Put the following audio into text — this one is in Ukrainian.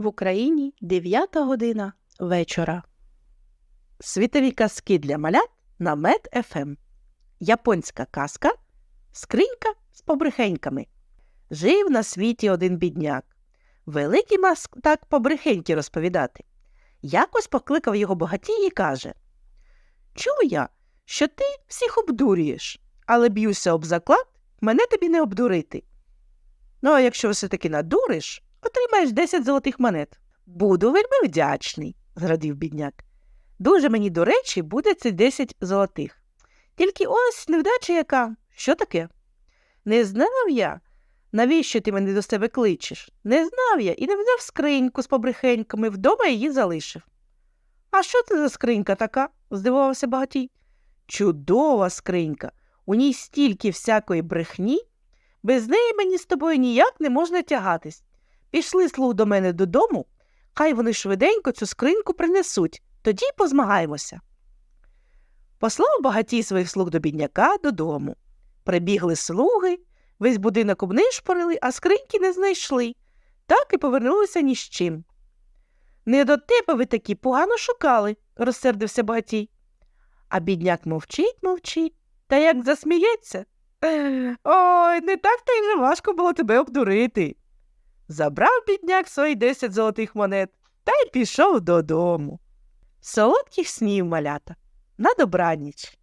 В Україні 9 година вечора. Світові казки для малят на Мед ФМ. Японська казка Скринька з побрехеньками. Жив на світі один бідняк. Великий мас так побрехеньки розповідати. Якось покликав його багатій і каже Чув я, що ти всіх обдурюєш, але б'юся об заклад, мене тобі не обдурити. Ну, а якщо все-таки надуриш, отримаєш 10 золотих монет. Буду вельми вдячний, зрадів бідняк. Дуже мені, до речі, буде ці 10 золотих. Тільки ось невдача яка. Що таке? Не знав я, навіщо ти мене до себе кличеш? Не знав я і не взяв скриньку з побрехеньками, вдома її залишив. А що це за скринька така? здивувався багатій. Чудова скринька. У ній стільки всякої брехні. Без неї мені з тобою ніяк не можна тягатись. Пішли слуг до мене додому, хай вони швиденько цю скриньку принесуть, тоді й позмагаємося. Послав багатій своїх слуг до бідняка додому. Прибігли слуги, весь будинок обнишпорили, а скриньки не знайшли, так і повернулися ні з чим. Не до тебе ви такі погано шукали, розсердився багатій. А бідняк мовчить, мовчить, та як засміється. Ой, не так то й важко було тебе обдурити. Забрав бідняк свої десять золотих монет та й пішов додому. Солодких снів малята. На добраніч.